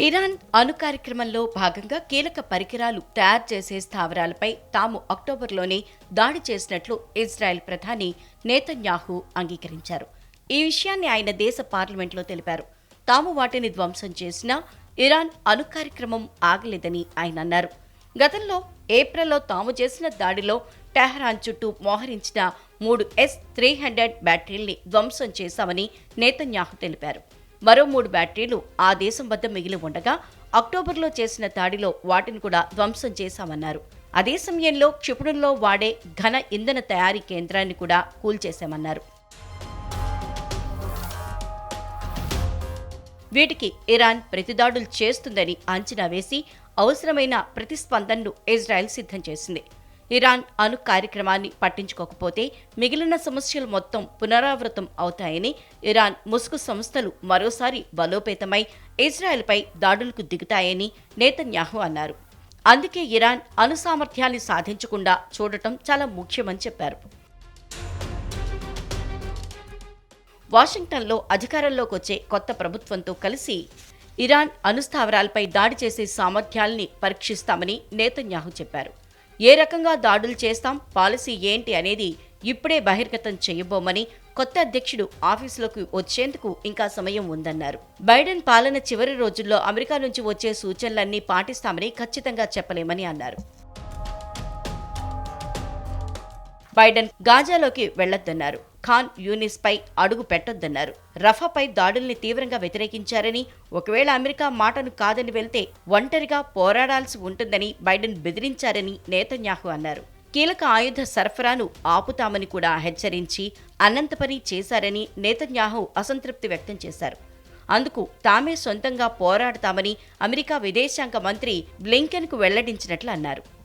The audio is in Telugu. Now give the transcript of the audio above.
ఇరాన్ అణు కార్యక్రమంలో భాగంగా కీలక పరికరాలు తయారు చేసే స్థావరాలపై తాము అక్టోబర్లోనే దాడి చేసినట్లు ఇజ్రాయెల్ ప్రధాని నేతన్యాహు అంగీకరించారు. ఈ విషయాన్ని ఆయన దేశ పార్లమెంట్లో తెలిపారు. తాము వాటిని ధ్వంసం చేసినా ఇరాన్ అణు కార్యక్రమం ఆగలేదని ఆయన అన్నారు. గతంలో ఏప్రిల్లో తాము చేసిన దాడిలో టెహరాన్ చుట్టూ మోహరించిన మూడు ఎస్ త్రీ హండ్రెడ్ బ్యాటరీల్ని ధ్వంసం చేశామని నేతన్యాహు తెలిపారు. మరో మూడు బ్యాటరీలు ఆ దేశం వద్ద మిగిలి ఉండగా అక్టోబర్లో చేసిన దాడిలో వాటిని కూడా ధ్వంసం చేశామన్నారు. అదే సమయంలో క్షిపణుల్లో వాడే ఘన ఇంధన తయారీ కేంద్రాన్ని కూడా కూల్చేశామన్నారు. వీటికి ఇరాన్ ప్రతిదాడులు చేస్తుందని అంచనా వేసి అవసరమైన ప్రతిస్పందనను ఇజ్రాయెల్ సిద్ధం చేసింది. ఇరాన్ అణు కార్యక్రమాన్ని పట్టించుకోకపోతే మిగిలిన సమస్యలు మొత్తం పునరావృతం అవుతాయని ఇరాన్ ముసుగు సంస్థలు మరోసారి బలోపేతమై ఇజ్రాయెల్పై దాడులకు దిగుతాయని నేతన్యాహు అన్నారు. అందుకే ఇరాన్ అణు సామర్థ్యాన్ని సాధించకుండా చూడటం చాలా ముఖ్యమని చెప్పారు. వాషింగ్టన్లో అధికారంలోకి వచ్చే కొత్త ప్రభుత్వంతో కలిసి ఇరాన్ అణుస్థావరాలపై దాడి చేసే సామర్థ్యాల్ని పరీక్షిస్తామని నేతన్యాహు చెప్పారు. ఏ రకంగా దాడులు చేస్తాం పాలసీ ఏంటి అనేది ఇప్పుడే బహిర్గతం చేయబోమని కొత్త అధ్యక్షుడు ఆఫీసులోకి వచ్చేందుకు ఇంకా సమయం ఉందన్నారు. బైడెన్ పాలన చివరి రోజుల్లో అమెరికా నుంచి వచ్చే సూచనలన్నీ పాటిస్తామని ఖచ్చితంగా చెప్పలేమని అన్నారు. బైడెన్ గాజాలోకి వెళ్ళొద్దన్నారు ఖాన్ యూనిస్పై అడుగు పెట్టొద్దన్నారు. రఫాపై దాడుల్ని తీవ్రంగా వ్యతిరేకించారని ఒకవేళ అమెరికా మాటను కాదని వెళ్తే ఒంటరిగా పోరాడాల్సి ఉంటుందని బైడెన్ బెదిరించారని నేతన్యాహు అన్నారు. కీలక ఆయుధ సరఫరాను ఆపుతామని కూడా హెచ్చరించి అనంత పని చేశారని నేతన్యాహు అసంతృప్తి వ్యక్తం చేశారు. అందుకు తామే సొంతంగా పోరాడతామని అమెరికా విదేశాంగ మంత్రి బ్లింకెన్కు వెల్లడించినట్లు అన్నారు.